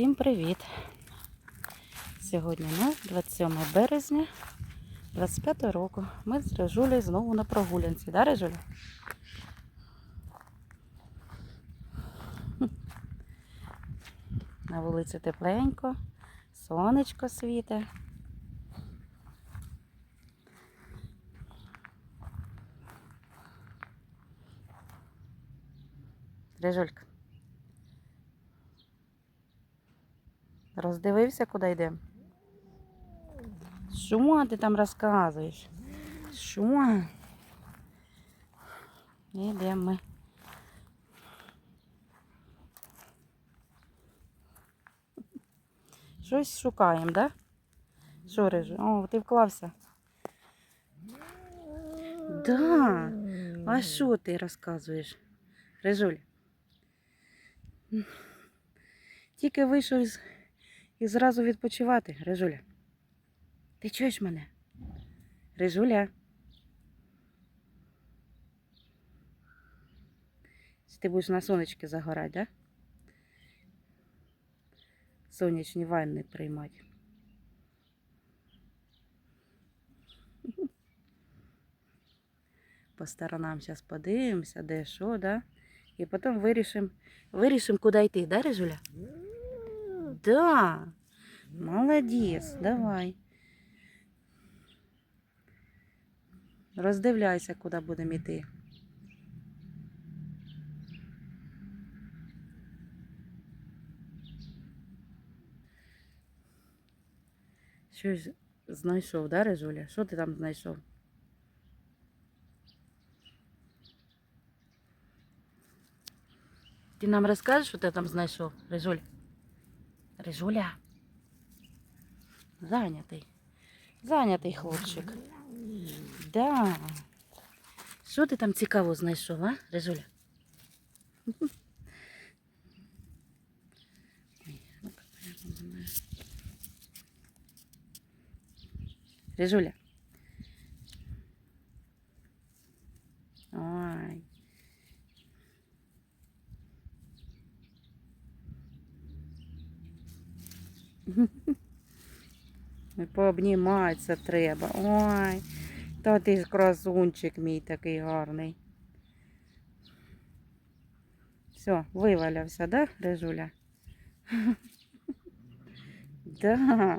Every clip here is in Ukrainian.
Всім привіт! Сьогодні у нас 27 березня 25 року. Ми з Режулею знову на прогулянці, да, Режуля? На вулиці тепленько, сонечко світе. Режулька. Роздивився, куди йдемо? Що ти там розказуєш? Що? Йдемо ми. Щось шукаємо, да? Що, Рижу? О, ти вклався. Да. А що ти розказуєш? Рижуль? Тільки вийшов із і зразу відпочивати, Рижуля. Ти чуєш мене? Рижуля. Ти будеш на сонечки загорати, да? Сонячні ванни приймати. По сторонам зараз подивимося, де що, да? І потім вирішимо, вирішимо, куди йти, да, Рижуля? Да. Молодець, давай. Роздивляйся, куди будемо йти. Щось знайшов, да, Режуля? Що ти там знайшов? Ти нам розкажеш, що ти там знайшов, Режуль? Рижуля. Зайнятий. Зайнятий хлопчик. Да. Що ти там цікаво знайшов, а, знаю. Рижуля. Ой. Ой, Пообніматися треба. Ой, та ти ж красунчик мій такий гарний. Все, вивалявся, да, Режуля? Да.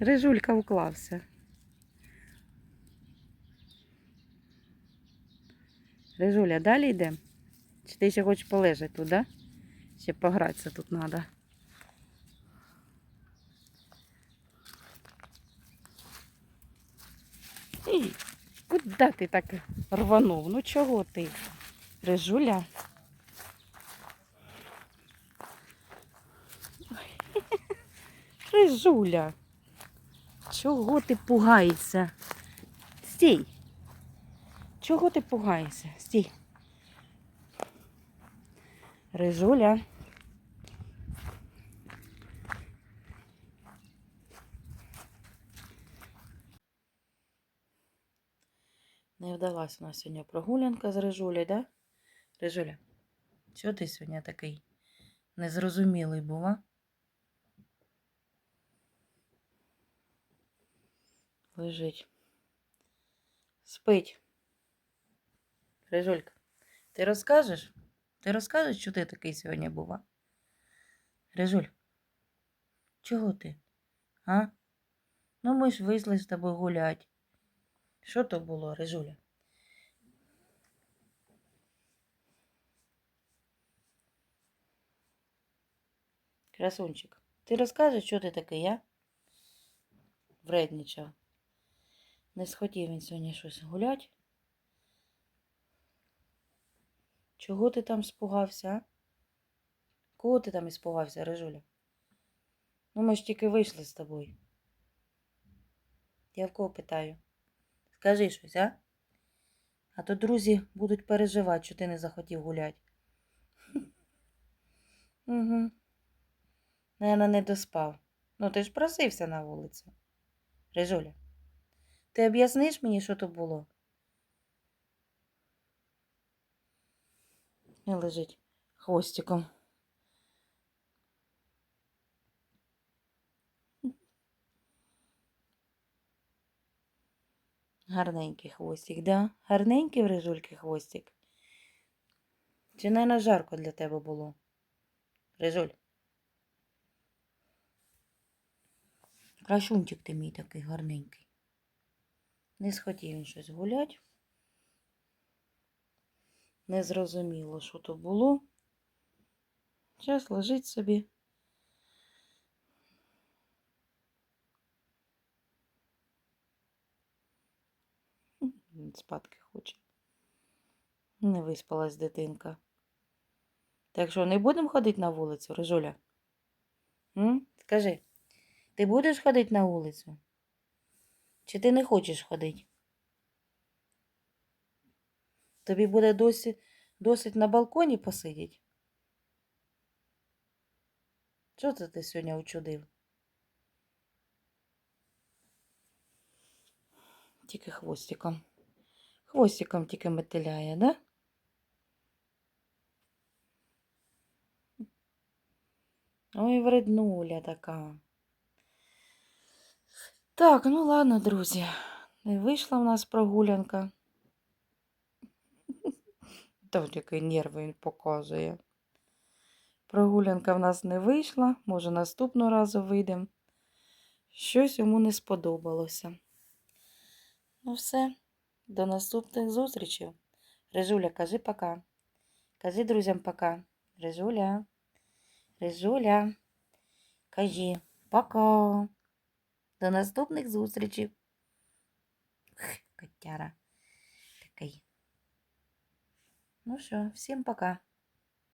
Режулька уклався. Рижуля, далі йдемо? Чи ти ще хочеш полежати тут, да? Ще погратися тут треба. Ей, куди ти так рванув? Ну чого ти? Рижуля? Ой, Рижуля. Чого ти пугаєшся? Стій. Чого ти пугаєшся? Стій. Рижуля. Не вдалась у нас сьогодні прогулянка з Рижулею, да? Рижуля, чого ти сьогодні такий незрозумілий був, а? Лежить. Спить. Рижулька, ти розкажеш? Ти розкажеш, що ти такий сьогодні був? а? Рижуль, чого ти? А? Ну ми ж вийшли з тобою гулять. Що то було, Рижуля? Красунчик, ти розкажеш, що ти такий, а? Вредничав. Не схотів він сьогодні щось гулять. Чого ти там спугався? а? Кого ти там іспугався, Рижуля? Ну, ми ж тільки вийшли з тобою. Я в кого питаю? Скажи щось, а? А то друзі будуть переживати, що ти не захотів гуляти. Угу. Наверно, не доспав. Ну, ти ж просився на вулицю. Э, ну, э, ну, э, ну, Рижуля, ти об'ясниш мені, що то було? І лежить хвостиком. Гарненький хвостик, да? Гарненький в рижульки хвостик. Чи не жарко для тебе було? Рижуль. Крашунчик ти мій такий гарненький. Не схотів він щось гулять. Не зрозуміло, що то було. Зараз лежить собі. Спадки хоче. Не виспалась дитинка. Так що не будемо ходити на вулицю, Рижуля? М? Скажи, ти будеш ходити на вулицю? Чи ти не хочеш ходити? Тобі буде досі, досить на балконі посидіти? Що це ти сьогодні учудив? Тільки хвостиком. Хвостиком тільки метеляє, да? Ой, вреднуля така. Так, ну ладно, друзі. Вийшла в нас прогулянка. От який нерви він показує. Прогулянка в нас не вийшла, може наступного разу вийдемо. Щось йому не сподобалося. Ну все, до наступних зустрічей. Рижуля, кажи пока. Кажи друзям пока. Рижуля. Рижуля. Кажи пока. До наступних зустрічей. Котяра такий. Ну все, всім пока.